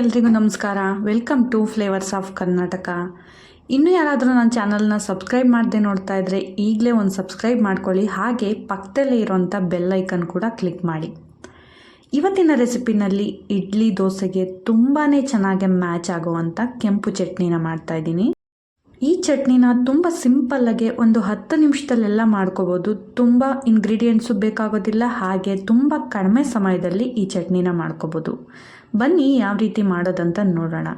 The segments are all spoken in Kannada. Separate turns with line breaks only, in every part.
ಎಲ್ರಿಗೂ ನಮಸ್ಕಾರ. Welcome to Flavours of Karnataka ಇನ್ನೂ ಯಾರಾದರೂ ನನ್ನ ಚಾನಲ್ನ ಸಬ್ಸ್ಕ್ರೈಬ್ ಮಾಡದೆ ನೋಡ್ತಾ ಇದ್ದರೆ ಈಗಲೇ ಒಂದು ಸಬ್ಸ್ಕ್ರೈಬ್ ಮಾಡ್ಕೊಳ್ಳಿ. ಹಾಗೆ ಪಕ್ಕದಲ್ಲೇ ಇರೋಂಥ ಬೆಲ್ ಐಕನ್ ಕೂಡ ಕ್ಲಿಕ್ ಮಾಡಿ. ಇವತ್ತಿನ ರೆಸಿಪಿನಲ್ಲಿ ಇಡ್ಲಿ ದೋಸೆಗೆ ತುಂಬಾ ಚೆನ್ನಾಗಿ ಮ್ಯಾಚ್ ಆಗುವಂಥ ಕೆಂಪು ಚಟ್ನಿನ ಮಾಡ್ತಾ ಇದ್ದೀನಿ. ಈ ಚಟ್ನಿನ ತುಂಬ ಸಿಂಪಲ್ಲಾಗೆ ಒಂದು ಹತ್ತು ನಿಮಿಷದಲ್ಲೆಲ್ಲ ಮಾಡ್ಕೋಬೋದು. ತುಂಬ ಇಂಗ್ರೀಡಿಯೆಂಟ್ಸು ಬೇಕಾಗೋದಿಲ್ಲ, ಹಾಗೆ ತುಂಬ ಕಡಿಮೆ ಸಮಯದಲ್ಲಿ ಈ ಚಟ್ನಿನ ಮಾಡ್ಕೋಬೋದು. ಬನ್ನಿ ಯಾವ ರೀತಿ ಮಾಡೋದಂತ ನೋಡೋಣ.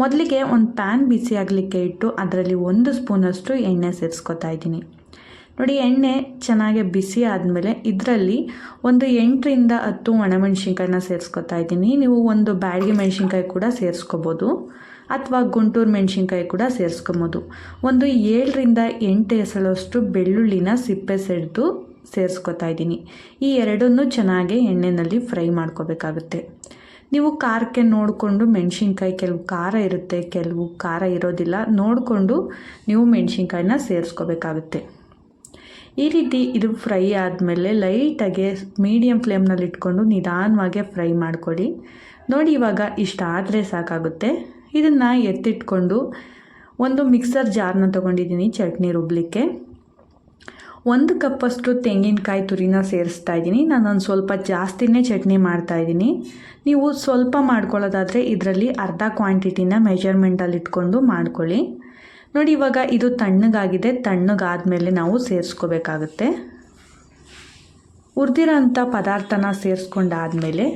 ಮೊದಲಿಗೆ ಒಂದು ಪ್ಯಾನ್ ಬಿಸಿ ಆಗಲಿಕ್ಕೆ ಇಟ್ಟು ಅದರಲ್ಲಿ ಒಂದು ಸ್ಪೂನಷ್ಟು ಎಣ್ಣೆ ಸೇರಿಸ್ಕೊತಾ ಇದ್ದೀನಿ. ನೋಡಿ, ಎಣ್ಣೆ ಚೆನ್ನಾಗಿ ಬಿಸಿ ಆದಮೇಲೆ ಇದರಲ್ಲಿ ಒಂದು ಎಂಟರಿಂದ ಹತ್ತು ಒಣಮೆಣ್ಸಿನ್ಕಾಯಿನ ಸೇರಿಸ್ಕೊತಾ ಇದ್ದೀನಿ. ನೀವು ಒಂದು ಬ್ಯಾಡಿಗೆ ಮೆಣಸಿನ್ಕಾಯಿ ಕೂಡ ಸೇರಿಸ್ಕೋಬೋದು. ಅಥವಾ ಗುಂಟೂರು ಮೆಣಸಿನ್ಕಾಯಿ ಕೂಡ ಸೇರಿಸ್ಕೊಬೋದು. ಒಂದು ಏಳರಿಂದ ಎಂಟು ಎಸಳಷ್ಟು ಬೆಳ್ಳುಳ್ಳಿನ ಸಿಪ್ಪೆ ಸೆಡ್ದು ಸೇರಿಸ್ಕೊತಾ ಇದ್ದೀನಿ. ಈ ಎರಡನ್ನೂ ಚೆನ್ನಾಗಿ ಎಣ್ಣೆಯಲ್ಲಿ ಫ್ರೈ ಮಾಡ್ಕೋಬೇಕಾಗುತ್ತೆ. ನೀವು ಖಾರಕ್ಕೆ ನೋಡಿಕೊಂಡು ಮೆಣಸಿನ್ಕಾಯಿ ಕೆಲವು ಖಾರ ಇರುತ್ತೆ, ಕೆಲವು ಖಾರ ಇರೋದಿಲ್ಲ, ನೋಡಿಕೊಂಡು ನೀವು ಮೆಣಸಿನ್ಕಾಯಿನ ಸೇರಿಸ್ಕೋಬೇಕಾಗುತ್ತೆ. ಈ ರೀತಿ ಇದು ಫ್ರೈ ಆದಮೇಲೆ ಲೈಟಾಗಿ ಮೀಡಿಯಮ್ ಫ್ಲೇಮ್ನಲ್ಲಿ ಇಟ್ಕೊಂಡು ನಿಧಾನವಾಗಿ ಫ್ರೈ ಮಾಡಿಕೊಡಿ ನೋಡಿ ಇವಾಗ ಇಷ್ಟ ಆದರೆ ಸಾಕಾಗುತ್ತೆ. ಇದನ್ನು ಎತ್ತಿಟ್ಕೊಂಡು ಒಂದು ಮಿಕ್ಸರ್ ಜಾರ್ನ ತೊಗೊಂಡಿದ್ದೀನಿ ಚಟ್ನಿ ರುಬ್ಲಿಕ್ಕೆ. ಒಂದು ಕಪ್ಪಷ್ಟು ತೆಂಗಿನಕಾಯಿ ತುರಿನ ಸೇರಿಸ್ತಾ ಇದ್ದೀನಿ. ನಾನೊಂದು ಸ್ವಲ್ಪ ಜಾಸ್ತಿನೇ ಚಟ್ನಿ ಮಾಡ್ತಾಯಿದ್ದೀನಿ ನೀವು ಸ್ವಲ್ಪ ಮಾಡ್ಕೊಳ್ಳೋದಾದರೆ ಇದರಲ್ಲಿ ಅರ್ಧ ಕ್ವಾಂಟಿಟಿನ ಮೆಜರ್ಮೆಂಟಲ್ಲಿ ಇಟ್ಕೊಂಡು ಮಾಡ್ಕೊಳ್ಳಿ. ನೋಡಿ, ಇವಾಗ ಇದು ತಣ್ಣಗಾಗಿದೆ. ತಣ್ಣಗಾದಮೇಲೆ ನಾವು ಸೇರಿಸ್ಕೋಬೇಕಾಗುತ್ತೆ. ಅಂಥ ಪದಾರ್ಥನ ಸೇರಿಸ್ಕೊಂಡಾದಮೇಲೆ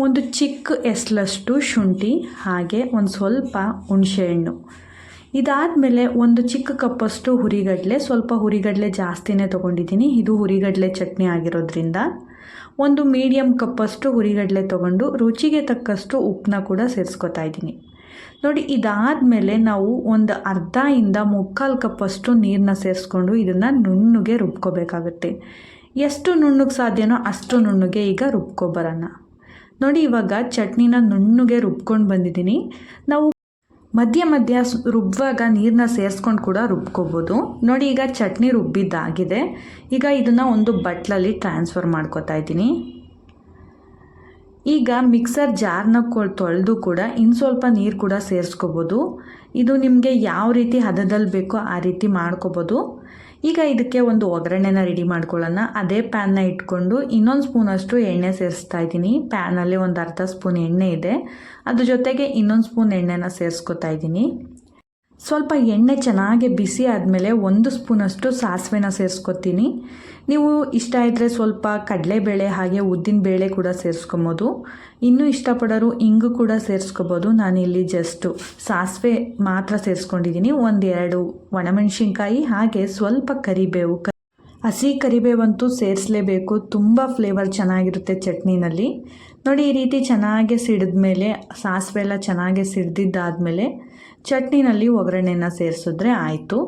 ಒಂದು ಚಿಕ್ಕ ಎಸ್ಲಷ್ಟು ಶುಂಠಿ, ಹಾಗೆ ಒಂದು ಸ್ವಲ್ಪ ಹುಣಸೆಹಣ್ಣು. ಇದಾದಮೇಲೆ ಒಂದು ಚಿಕ್ಕ ಕಪ್ಪಷ್ಟು ಹುರಿಗಡಲೆ, ಸ್ವಲ್ಪ ಹುರಿಗಡಲೆ ಜಾಸ್ತಿನೇ ತೊಗೊಂಡಿದ್ದೀನಿ. ಇದು ಹುರಿಗಡಲೆ ಚಟ್ನಿ ಆಗಿರೋದ್ರಿಂದ. ಒಂದು ಮೀಡಿಯಮ್ ಕಪ್ಪಷ್ಟು ಹುರಿಗಡಲೆ ತೊಗೊಂಡು ರುಚಿಗೆ ತಕ್ಕಷ್ಟು ಉಪ್ಪನ್ನ ಕೂಡ ಸೇರಿಸ್ಕೊತಾ ಇದ್ದೀನಿ. ನೋಡಿ, ಇದಾದಮೇಲೆ ನಾವು ಒಂದು ಅರ್ಧ ಇಂದ ಮುಕ್ಕಾಲು ಕಪ್ಪಷ್ಟು ನೀರನ್ನ ಸೇರಿಸ್ಕೊಂಡು ಇದನ್ನು ನುಣ್ಣಗೆ ರುಬ್ಕೋಬೇಕಾಗುತ್ತೆ. ಎಷ್ಟು ನುಣ್ಣಗೆ ಸಾಧ್ಯನೋ ಅಷ್ಟು ನುಣ್ಣಗೆ ಈಗ ರುಬ್ಕೊಬರೋಣ ನೋಡಿ ಇವಾಗ ಚಟ್ನಿನ ನುಣ್ಣಗೆ ರುಬ್ಕೊಂಡು ಬಂದಿದ್ದೀನಿ. ನಾವು ಮಧ್ಯ ಮಧ್ಯ ರುಬ್ಬುವಾಗ ನೀರನ್ನ ಸೇರಿಸ್ಕೊಂಡು ಕೂಡ ರುಬ್ಕೋಬೋದು. ನೋಡಿ ಈಗ ಚಟ್ನಿ ರುಬ್ಬಿದ್ದಾಗಿದೆ. ಈಗ ಇದನ್ನು ಒಂದು ಬಟ್ಲಲ್ಲಿ ಟ್ರಾನ್ಸ್ಫರ್ ಮಾಡ್ಕೋತಾ ಇದ್ದೀನಿ. ಈಗ ಮಿಕ್ಸರ್ ಜಾರ್ನ ತೊಳೆದು ಕೂಡ ಇನ್ನು ಸ್ವಲ್ಪ ನೀರು ಕೂಡ ಸೇರಿಸ್ಕೋಬೋದು. ಇದು ನಿಮಗೆ ಯಾವ ರೀತಿ ಹದದಲ್ಲಿ ಬೇಕೋ ಆ ರೀತಿ ಮಾಡ್ಕೋಬೋದು. ಈಗ ಇದಕ್ಕೆ ಒಂದು ಒಗ್ಗರಣೆನ ರೆಡಿ ಮಾಡ್ಕೊಳ್ಳೋಣ. ಅದೇ ಪ್ಯಾನ್ನ ಇಟ್ಕೊಂಡು ಇನ್ನೊಂದು ಸ್ಪೂನಷ್ಟು ಎಣ್ಣೆ ಸೇರಿಸ್ತಾ ಇದ್ದೀನಿ. ಪ್ಯಾನಲ್ಲಿ ಒಂದು ಅರ್ಧ ಸ್ಪೂನ್ ಎಣ್ಣೆ ಇದೆ. ಅದ್ರ ಜೊತೆಗೆ ಇನ್ನೊಂದು ಸ್ಪೂನ್ ಎಣ್ಣೆನ ಸೇರಿಸ್ಕೊತಾ ಇದ್ದೀನಿ. ಸ್ವಲ್ಪ ಎಣ್ಣೆ ಚೆನ್ನಾಗಿ ಬಿಸಿ ಆದಮೇಲೆ ಒಂದು ಸ್ಪೂನಷ್ಟು ಸಾಸಿವೆನ ಸೇರಿಸ್ಕೊತೀನಿ. ನೀವು ಇಷ್ಟ ಇದ್ದರೆ ಸ್ವಲ್ಪ ಕಡಲೆಬೇಳೆ ಹಾಗೆ ಉದ್ದಿನ ಬೇಳೆ ಕೂಡ ಸೇರಿಸ್ಕೊಬೋದು. ಇನ್ನೂ ಇಷ್ಟಪಡೋರು ಇಂಗು ಕೂಡ ಸೇರಿಸ್ಕೋಬೋದು. ನಾನಿಲ್ಲಿ ಜಸ್ಟು ಸಾಸಿವೆ ಮಾತ್ರ ಸೇರಿಸ್ಕೊಂಡಿದ್ದೀನಿ. ಒಂದೆರಡು ಒಣಮೆಣಸಿನ್ಕಾಯಿ ಹಾಗೆ ಸ್ವಲ್ಪ ಕರಿಬೇವು. ಹಸಿ ಕರಿಬೇವಂತೂ ಸೇರಿಸಲೇಬೇಕು. ತುಂಬ ಫ್ಲೇವರ್ ಚೆನ್ನಾಗಿರುತ್ತೆ ಚಟ್ನಿನಲ್ಲಿ. ನೋಡಿ, ಈ ರೀತಿ ಚೆನ್ನಾಗಿ ಸಿಡಿದ ಮೇಲೆ ಸಾಸಿವೆ ಎಲ್ಲ ಚೆನ್ನಾಗಿ ಸಿಡ್ದಿದ್ದಾದಮೇಲೆ ಚಟ್ನಿನಲ್ಲಿ ಒಗ್ಗರಣೆನ ಸೇರಿಸಿದ್ರೆ ಆಯಿತು.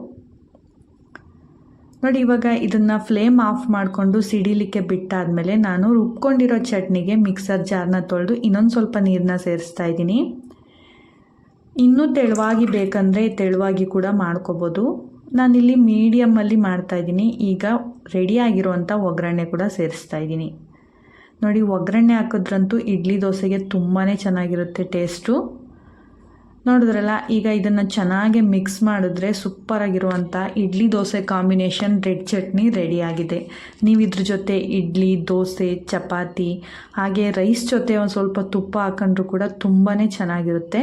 ನೋಡಿ, ಇವಾಗ ಇದನ್ನು ಫ್ಲೇಮ್ ಆಫ್ ಮಾಡಿಕೊಂಡು ಸಿಡಿಲಿಕ್ಕೆ ಬಿಟ್ಟಾದಮೇಲೆ ನಾನು ರುಬ್ಕೊಂಡಿರೋ ಚಟ್ನಿಗೆ ಮಿಕ್ಸರ್ ಜಾರ್ನ ತೊಳೆದು ಇನ್ನೊಂದು ಸ್ವಲ್ಪ ನೀರನ್ನ ಸೇರಿಸ್ತಾ ಇದ್ದೀನಿ. ಇನ್ನೂ ತೆಳುವಾಗಿ ಬೇಕಂದರೆ ತೆಳುವಾಗಿ ಕೂಡ ಮಾಡ್ಕೋಬೋದು. ನಾನಿಲ್ಲಿ ಮೀಡಿಯಮ್ಮಲ್ಲಿ ಮಾಡ್ತಾಯಿದ್ದೀನಿ ಈಗ ರೆಡಿಯಾಗಿರುವಂಥ ಒಗ್ಗರಣೆ ಕೂಡ ಸೇರಿಸ್ತಾ ಇದ್ದೀನಿ. ನೋಡಿ, ಒಗ್ಗರಣೆ ಹಾಕಿದ್ರಂತೂ ಇಡ್ಲಿ ದೋಸೆಗೆ ತುಂಬಾ ಚೆನ್ನಾಗಿರುತ್ತೆ ಟೇಸ್ಟು ನೋಡಿದ್ರಲ್ಲ, ಈಗ ಇದನ್ನು ಚೆನ್ನಾಗಿ ಮಿಕ್ಸ್ ಮಾಡಿದ್ರೆ ಸೂಪರಾಗಿರುವಂಥ ಇಡ್ಲಿ ದೋಸೆ ಕಾಂಬಿನೇಷನ್ ರೆಡ್ ಚಟ್ನಿ ರೆಡಿಯಾಗಿದೆ. ನೀವು ಇದ್ರ ಜೊತೆ ಇಡ್ಲಿ, ದೋಸೆ, ಚಪಾತಿ, ಹಾಗೆ ರೈಸ್ ಜೊತೆ ಒಂದು ಸ್ವಲ್ಪ ತುಪ್ಪ ಹಾಕೊಂಡ್ರು ಕೂಡ ತುಂಬಾ ಚೆನ್ನಾಗಿರುತ್ತೆ.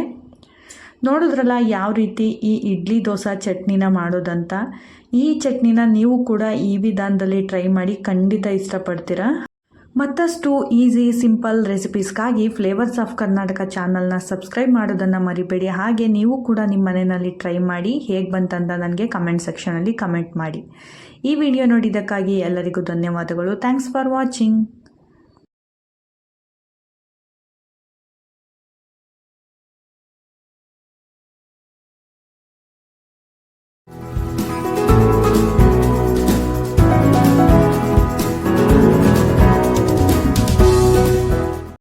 ನೋಡಿದ್ರಲ್ಲ, ಯಾವ ರೀತಿ ಈ ಇಡ್ಲಿ ದೋಸೆ ಚಟ್ನಿನ ಮಾಡೋದಂತ? ಈ ಚಟ್ನಿನ ನೀವು ಕೂಡ ಈ ವಿಧಾನದಲ್ಲಿ ಟ್ರೈ ಮಾಡಿ ಖಂಡಿತ ಇಷ್ಟಪಡ್ತೀರಾ? ಮತ್ತಷ್ಟು ಈಸಿ ಸಿಂಪಲ್ ರೆಸಿಪೀಸ್ಗಾಗಿ ಫ್ಲೇವರ್ಸ್ ಆಫ್ ಕರ್ನಾಟಕ ಚಾನಲ್ನ ಸಬ್ಸ್ಕ್ರೈಬ್ ಮಾಡೋದನ್ನು ಮರಿಬೇಡಿ. ಹಾಗೆ ನೀವು ಕೂಡ ನಿಮ್ಮ ಮನೆಯಲ್ಲಿ ಟ್ರೈ ಮಾಡಿ ಹೇಗೆ ಬಂತಂತ ನನಗೆ ಕಮೆಂಟ್ ಸೆಕ್ಷನಲ್ಲಿ ಕಮೆಂಟ್ ಮಾಡಿ. ಈ ವಿಡಿಯೋ ನೋಡಿದ್ದಕ್ಕಾಗಿ ಎಲ್ಲರಿಗೂ ಧನ್ಯವಾದಗಳು. Thanks for watching